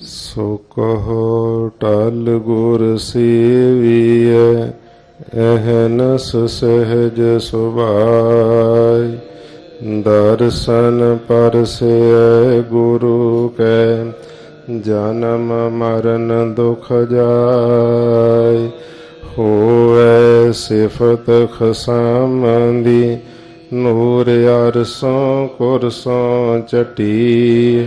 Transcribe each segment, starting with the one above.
ਸੋ ਕਹੋ, ਟਲ ਗੁਰ ਸੇਵੀਐ ਅਹਨਸ ਸਹਿਜ ਸੁਭਾਈ ਦਰਸ਼ਨ ਪਰਸੈ ਗੁਰੂ ਕੈ, ਜਨਮ ਮਰਨ ਦੁਖ ਜਾਇ। ਹੋਵੇ ਸਿਫਤ ਖਸਮੰਦੀ, ਨੂਰ ਅਰਸੋਂ ਕੁਰਸੋਂ ਚਟੀ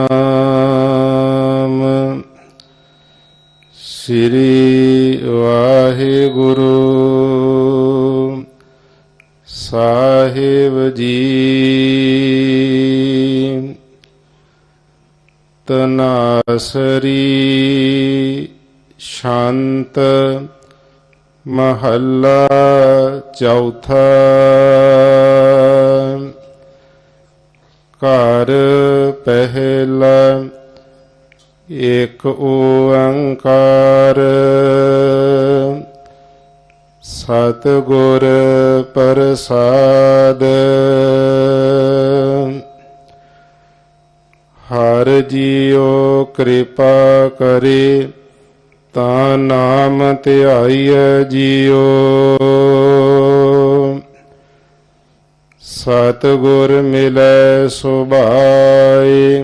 ਸ੍ਰੀ ਵਾਹਿਗੁਰੂ। ਸਾਹਿਬ ਜੀ। ਤਨਾਸਰੀ ਸ਼ਾਂਤ ਮਹੱਲਾ ਚੌਥਾ। ਘਰ ਪਹਿਲਾ ਇਕ ਓੰਕਾਰ। ਸਤ ਗੁਰ ਪ੍ਰਸਾਦ। ਹਰ ਜੀਉ ਕਿਰਪਾ ਕਰੇ, ਤਾਂ ਨਾਮ ਧਿਆਈਐ ਜੀਉ। ਸਤ ਗੁਰ ਮਿਲੈ ਸੁਭਾਈ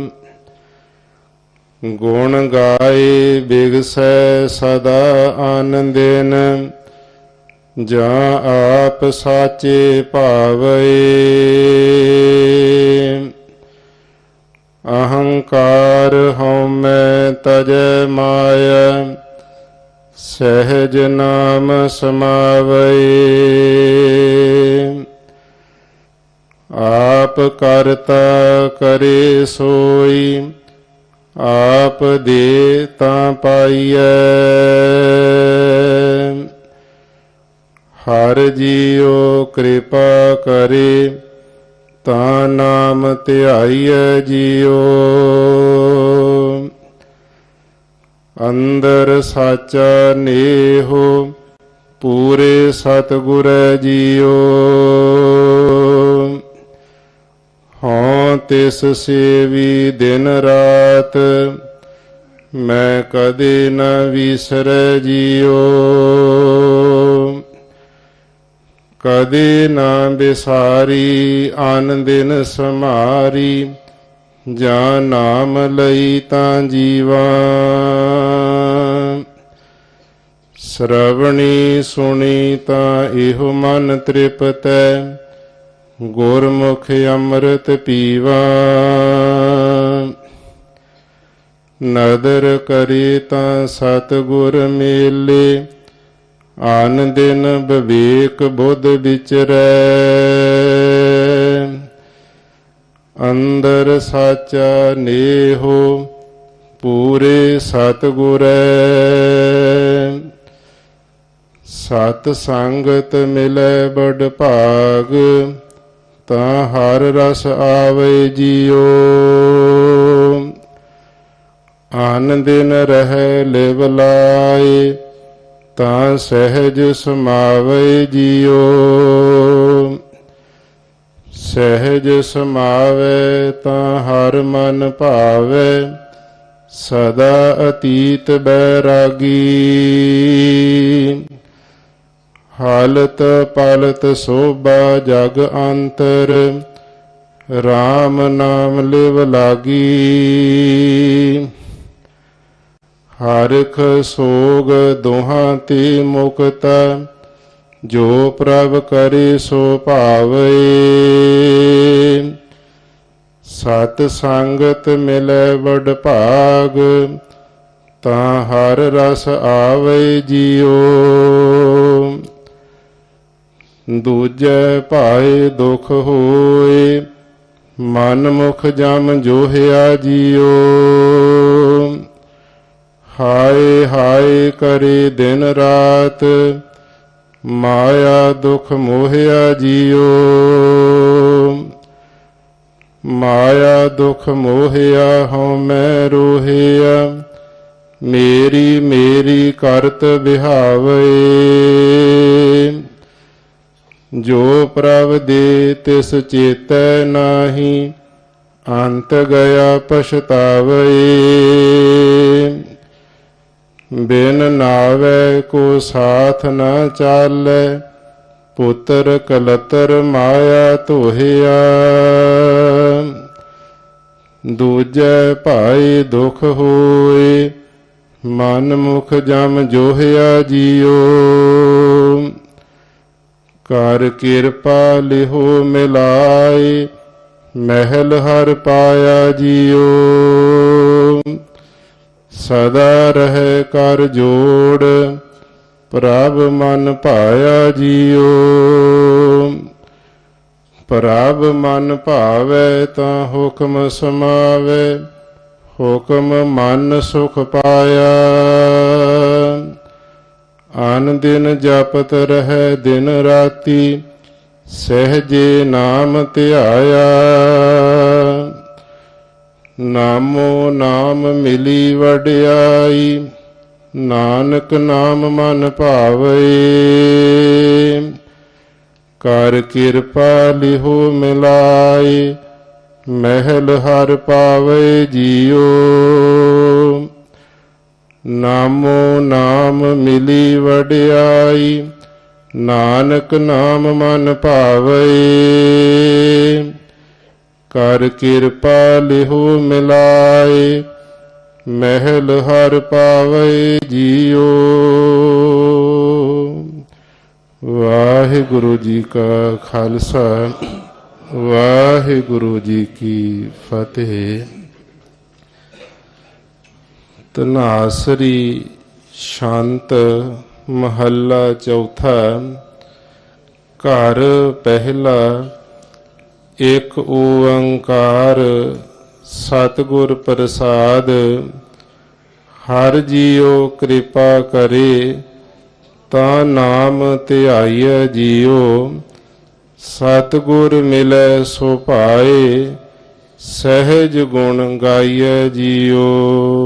ਗੁਣ ਗਾਏ ਬਿਗਸੈ ਸਦਾ ਆਨੰਦਿਨ, ਜਾਂ ਆਪ ਸਾਚੇ ਭਾਵਏ। ਅਹੰਕਾਰ ਹਉਮੈ ਤਜ ਮਾਇਆ, ਸਹਿਜ ਨਾਮ ਸਮਾਵਏ। ਆਪ ਕਰਤਾ ਕਰੇ ਸੋਈ ਆਪ ਦੇ ਤਾਂ ਪਾਈਐ। ਹਰ ਜੀਉ ਕਿਰਪਾ ਕਰੇ, ਤਾਂ ਨਾਮ ਧਿਆਈਐ ਜੀਉ। ਅੰਦਰ ਸਾਚਾ ਨੇਹੋ ਪੂਰੇ ਸਤਿਗੁਰ ਜੀਓ ਤਿਸ ਸੇਵੀ ਦਿਨ ਰਾਤ, ਮੈਂ ਕਦੇ ਨਾ ਵਿਸਰੈ ਜੀਓ। ਕਦੇ ਨਾ ਬਿਸਾਰੀ ਆਨ ਦਿਨ ਸਮਾਰੀ, ਜਾਂ ਨਾਮ ਲਈ ਤਾਂ ਜੀਵਾ। ਸ਼ਰਵਣੀ ਸੁਣੀ ਤਾਂ ਇਹੋ ਮਨ ਤ੍ਰਿਪਤੈ ਗੁਰਮੁਖ ਅੰਮ੍ਰਿਤ ਪੀਵਾ। ਨਦਰ ਕਰੀ ਤਾਂ ਸਤਿਗੁਰ ਮੇਲੇ ਆਨ ਦਿਨ ਵਿਵੇਕ ਬੁੱਧ ਵਿਚਰੈ। ਅੰਦਰ ਸਾਚਾ ਨੇਹੋ ਪੂਰੇ ਸਤਿਗੁਰੈ। ਸਤ ਸੰਗਤ ਮਿਲੈ ਬੜ ਭਾਗ ਤਾਂ ਹਰ ਰਸ ਆਵੇ ਜੀਉ ਆਨ ਦਿਨ ਰਹਿ ਲਿਵ ਲਾਏ, ਤਾਂ ਸਹਿਜ ਸਮਾਵੇ ਜੀਉ ਸਹਿਜ ਸਮਾਵੇ ਤਾਂ ਹਰ ਮਨ ਭਾਵੇ, ਸਦਾ ਅਤੀਤ ਬੈਰਾਗੀ। ਹਾਲਤ ਪਾਲਤ ਸੋਭਾ ਜਗ ਅੰਤਰ RAM ਨਾਮ ਲਿਵ ਲਾਗੀ। ਹਰਿਖ ਸੋਗ ਦੋਹਾਂ ਤੇ ਮੁਕਤ, ਜੋ ਪ੍ਰਭ ਕਰੇ ਸੋ ਭਾਵੇ। ਸਤ ਸੰਗਤ ਮਿਲੈ ਵਡ ਭਾਗ, ਤਾਂ ਹਰ ਰਸ ਆਵੇ ਜੀਓ। ਦੂਜੈ ਭਾਏ ਦੁਖ ਹੋਏ ਮਨ ਮੁਖ ਜਮ ਜੋਹਿਆ ਜੀਓ। ਹਾਏ ਹਾਏ ਕਰੇ ਦਿਨ ਰਾਤ, ਮਾਇਆ ਦੁਖ ਮੋਹਿਆ ਜੀਓ। ਮਾਇਆ ਦੁਖ ਮੋਹਿਆ ਹਉ ਮੈਂ ਰੋਹਿਆ, ਮੇਰੀ ਮੇਰੀ ਕਰਤ ਵਿਹਾਵੇ ਜੋ ਪ੍ਰਭ ਦੇ ਤਿਸ ਚੇਤੈ ਨਾਹੀ, ਅੰਤ ਗਿਆ ਪਛਤਾਵੇ। ਬਿਨ ਨਾਵੇ ਕੋ ਸਾਥ ਨ ਚਾਲੈ, ਪੁੱਤਰ ਕਲਤਰ ਮਾਇਆ ਧੋਹਿਆ। ਦੂਜੈ ਭਾਈ ਦੁਖ ਹੋਏ, ਮਨ ਮੁਖ ਜਮ ਜੋਹਿਆ ਜੀਓ। ਕਰ ਕਿਰਪਾ ਲਿਹੋ ਮਿਲਾਏ, ਮਹਿਲ ਹਰ ਪਾਇਆ ਜੀਓ। ਸਦਾ ਰਹਿ ਕਰ ਜੋੜ, ਪ੍ਰਭ ਮਨ ਭਾਇਆ ਜੀਓ। ਪ੍ਰਭ ਮਨ ਭਾਵੇ ਤਾਂ ਹੁਕਮ ਸਮਾਵੇ, ਹੁਕਮ ਮਨ ਸੁਖ ਪਾਇਆ। ਆਨ ਦਿਨ ਜਪਤ ਰਹਿ ਦਿਨ ਰਾਤੀ, ਸਹਜੇ ਨਾਮ ਧਿਆਇਆ। ਨਾਮੋ ਨਾਮ ਮਿਲੀ ਵਡਿਆਈ, ਨਾਨਕ ਨਾਮ ਮਨ ਭਾਵੇ। ਕਰ ਕਿਰਪਾ ਲਿਹੋ ਮਿਲਾਏ ਮਹਿਲ ਹਰ ਪਾਵੇ ਜੀਓ। ਨਾਮੋ ਨਾਮ ਮਿਲੀ ਵਡਿਆਈ, ਨਾਨਕ ਨਾਮ ਮਨ ਭਾਵੇ। ਕਰ ਕਿਰਪਾ ਲਿਹੋ ਮਿਲਾਏ, ਮਹਿਲ ਹਰ ਪਾਵੇ ਜੀਓ ਵਾਹਿਗੁਰੂ ਜੀ ਕਾ ਖਾਲਸਾ, ਵਾਹਿਗੁਰੂ ਜੀ ਕੀ ਫਤਿਹ। ਤਨਾਸਰੀ ਸ਼ਾਂਤ ਮਹੱਲਾ ਚੌਥਾ, ਘਰ ਪਹਿਲਾ ਇੱਕ ਓੰਕਾਰ ਸਤਿਗੁਰ ਪ੍ਰਸਾਦ, ਹਰ ਜੀਉ ਕਿਰਪਾ ਕਰੇ, ਤਾਂ ਨਾਮ ਧਿਆਈਐ ਜੀਉ, ਸਤਿਗੁਰ ਮਿਲੈ ਸੋ ਭਾਏ, ਸਹਿਜ ਗੁਣ ਗਾਈਐ ਜੀਉ।